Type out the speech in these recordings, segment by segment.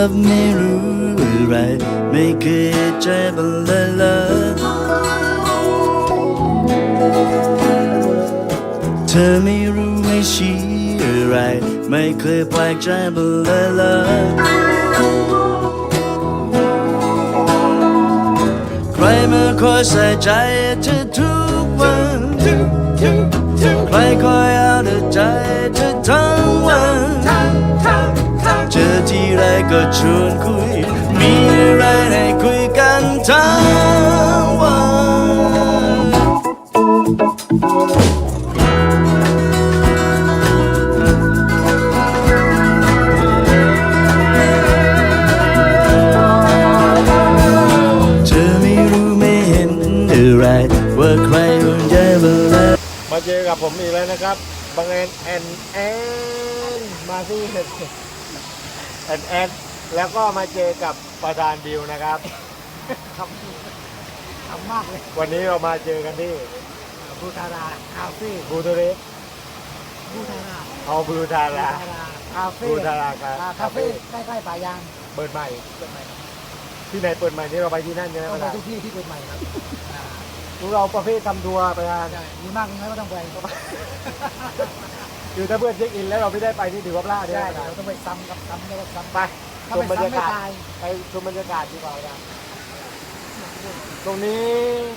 รับไม่รู้อะไร ไม่เคยใจบันเลยเลยเธอไม่รู้ไม่ชี้อะไร ไม่เคยแปลกใจบันเลยเลยใครมาคอยใส่ใจเธอทุกวันใครค ก็ชวนคุย มีอะไรให้คุยกันทั้งวันเธอไม่รู้ไม่เห็นอะไรว่าใครอุ่นใจบ้างแล้ว มาเจอกับผมอีกแล้วนะครับ บังเอิญแอนแอนมาที่เห็ด แอนแอนแล้วก็มาเจอกับประธานบิวนะครับทำมากเลยวันนี้เรามาเจอกันที่บูทาราคาเฟ่บูทูเรสบูทาราเอาบูทาบูราทาราคาเฟ่บูทาราครับอ่คาเฟ่ใกล้ๆป่ายางเปิดใหม่ เปิดใหม่ที่ไหนเปิดใหม่นี่เราไปที่นั่นใช่ไหมต้อปงระไปธานทุกที่ที่เปิดใหม่ครับอ่าพวกเราประเภททำทัวร์ประธาน ใช่มีมากมีน้อยก็ต้องไปก็ไป คือถ้าเพื่อนเช็คอินแล้วเราไม่ได้ไปนี่ถือว่าพลาดเนี่ยใช่ประธานเราต้องไปซ้ำกับซ้ำแล้วก็ซ้ำไปถ้าชไปมบรรยาซ้ำไม่กาศตายไปชมบรรยากาศดีกว่าประธานตรงนี้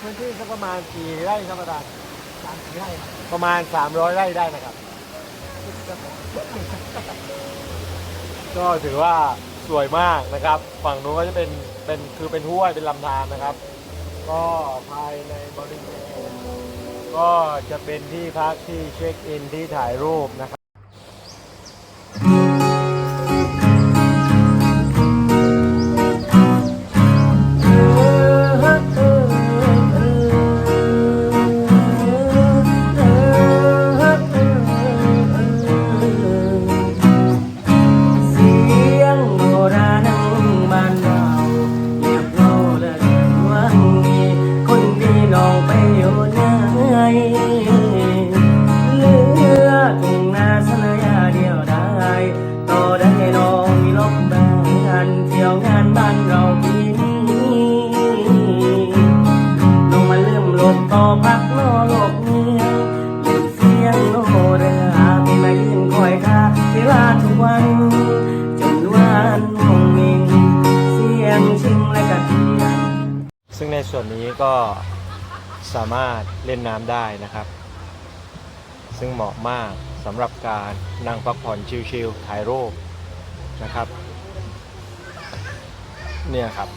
พื้นที่สักประมาณกี่ไร่ครับประธานสามสี่ไร่ครับประมาณ 300 ไร่ได้นะครับ ก็ถือว่าสวยมากนะครับ ฝั่งนู้นก็จะเป็นเป็นคือเป็นห้วยเป็นลำธารนะครับ ก็ภายในบริเวณ ก็จะเป็นที่พักที่เช็คอินที่ถ่ายรูปนะครับ ซึ่งในส่วนนี้ก็สามารถเล่นน้ำได้นะครับ ซึ่งเหมาะมากสำหรับการนั่งพักผ่อนชิลๆถ่ายรูปนะครับ เนี่ยครับ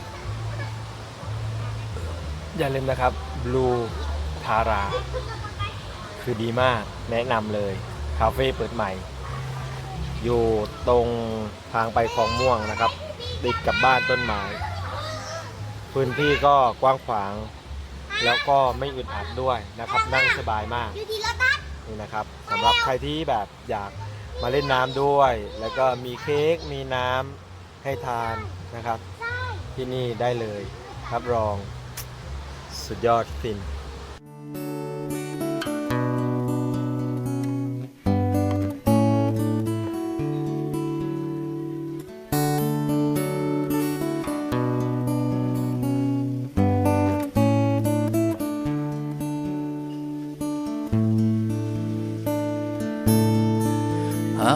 อย่าลืมนะครับ Blue Tara คือดีมากแนะนำเลย คาเฟ่เปิดใหม่ อยู่ตรงทางไปคลองม่วงนะครับ ติดกับบ้านต้นไม้ พื้นที่ก็กว้างขวาง แล้วก็ไม่อึดอัดด้วยนะครับ นั่งสบายมากนี่นะครับสำหรับใครที่แบบอยากมาเล่นน้ำด้วย แล้วก็มีเค้กมีน้ำให้ทานนะครับ ที่นี่ได้เลยรับรองสุดยอดฟิน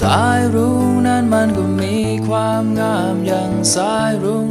สายรุ้งนั้นมันก็มีความงามอย่างสายรุ้ง